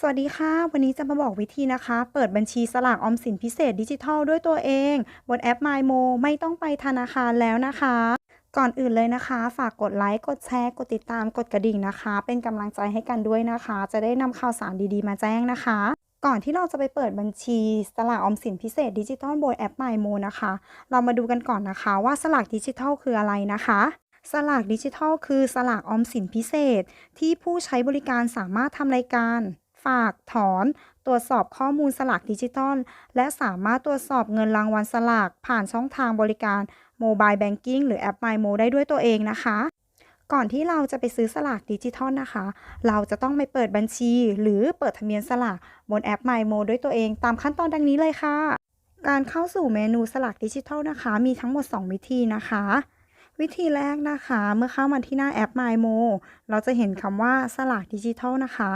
สวัสดีค่ะ วันนี้จะมาบอกวิธีนะคะ เปิดบัญชีสลากออมสินพิเศษดิจิทัลด้วยตัวเอง บนแอป MyMo ไม่ต้องไปธนาคารแล้วนะคะ ก่อนอื่นเลยนะคะ ฝากกดไลค์ กดแชร์ กดติดตาม กดกระดิ่งนะคะ เป็นกำลังใจให้กันด้วยนะคะ จะได้นำข่าวสารดีๆ มาแจ้งนะคะ ก่อนที่เราจะไปเปิดบัญชีสลากออมสินพิเศษดิจิทัลบนแอป MyMo นะคะ เรามาดูกันก่อนนะคะ ว่าสลากดิจิทัลคืออะไรนะคะสลากดิจิทัลคือสลากออมสินพิเศษ ที่ผู้ใช้บริการสามารถทำรายการ ฝากถอน ตรวจสอบข้อมูลสลากดิจิทัล และสามารถตรวจสอบเงินรางวัลสลาก ผ่านช่องทางบริการโมบายแบงกิ้งหรือแอป MyMo ได้ด้วยตัวเองนะคะก่อนที่เราจะไปซื้อสลากดิจิทัลนะคะ เราจะต้องไปเปิดบัญชี หรือเปิดทะเบียนสลากบนแอป MyMo ด้วยตัวเองตามขั้นตอนดังนี้เลยค่ะ การเข้าสู่เมนูสลากดิจิทัลนะคะ มีทั้งหมด 2 วิธีนะคะ วิธีแรกนะคะ เมื่อเข้ามาที่หน้าแอป MyMo เราจะเห็นคำว่าสลากดิจิทัลนะคะ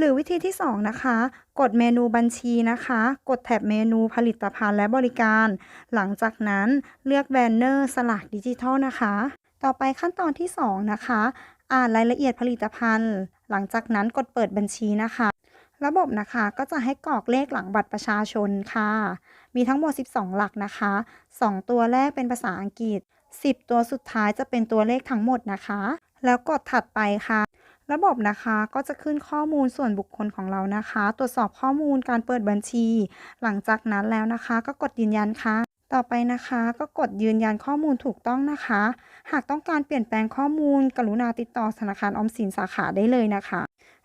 หรือวิธีที่ 2 นะคะ กดเมนูบัญชีนะคะ กดแท็บเมนูผลิตภัณฑ์และบริการ หลังจากนั้นเลือกแบนเนอร์สลากดิจิทัลนะคะ ต่อไปขั้นตอนที่ 2 นะคะ อ่านรายละเอียดผลิตภัณฑ์ หลังจากนั้นกดเปิดบัญชีนะคะ ระบบนะคะก็จะให้กรอกเลขหลังบัตรประชาชนค่ะ มีทั้งหมด 12 หลักนะคะ 2 ตัวแรกเป็นภาษาอังกฤษ 10 ตัวสุดท้ายจะเป็นตัวเลขทั้งหมดนะคะ แล้วกดถัดไปค่ะ ระบบนะคะก็จะขึ้นข้อมูลส่วนบุคคลของเรานะคะ ตรวจสอบข้อมูลการเปิดบัญชี หลังจากนั้นแล้วนะคะ ก็กดยืนยันค่ะ ต่อไปนะคะก็กดยืนยันข้อมูลถูกต้องนะคะ หากต้องการเปลี่ยนแปลงข้อมูล กรุณาติดต่อธนาคารอมสินสาขาได้เลยนะคะ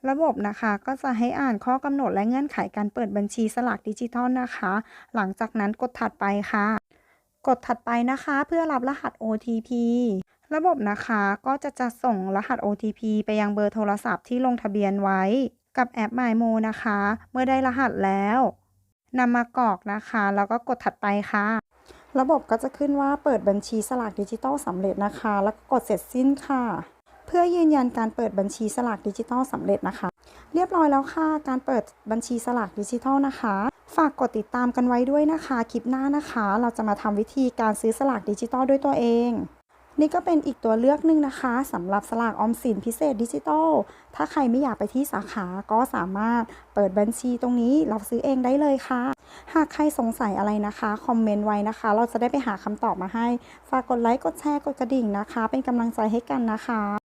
ระบบนะคะก็จะให้อ่านข้อกำหนดและเงื่อนไขการเปิดบัญชีสลากดิจิทัลนะคะ หลังจากนั้นกดถัดไปค่ะ กดถัดไปนะคะ เพื่อรับรหัส OTP ระบบนะคะก็จะจะส่งรหัส OTP ไปยังเบอร์โทรศัพท์ที่ลงทะเบียนไว้ กับแอป MyMo นะคะ เมื่อได้รหัสแล้วนำมากรอกนะคะ แล้วก็กดถัดไปค่ะ ระบบก็จะขึ้นว่าเปิดบัญชีสลากดิจิทัลสำเร็จนะคะ แล้วก็กดเสร็จสิ้นค่ะ เพื่อยืนยันการเปิดบัญชีสลากดิจิทัลสำเร็จนะคะ เรียบร้อยแล้วค่ะ การเปิดบัญชีสลากดิจิทัลนะคะ ฝากกดติดตามกันไว้ด้วยนะคะ คลิปหน้านะคะ เราจะมาทำวิธีการซื้อสลากดิจิทัลด้วยตัวเอง นี่ก็เป็นอีกตัวเลือกหนึ่งนะคะสำหรับสลากออมสินพิเศษดิจิทัลถ้าใครไม่อยากไปที่สาขาก็สามารถเปิดบัญชีตรงนี้เราซื้อเองได้เลยค่ะ หากใครสงสัยอะไรนะคะคอมเมนต์ไว้นะคะ เราจะได้ไปหาคำตอบมาให้ ฝากกดไลค์กดแชร์กดกระดิ่งนะคะ เป็นกำลังใจให้กันนะคะ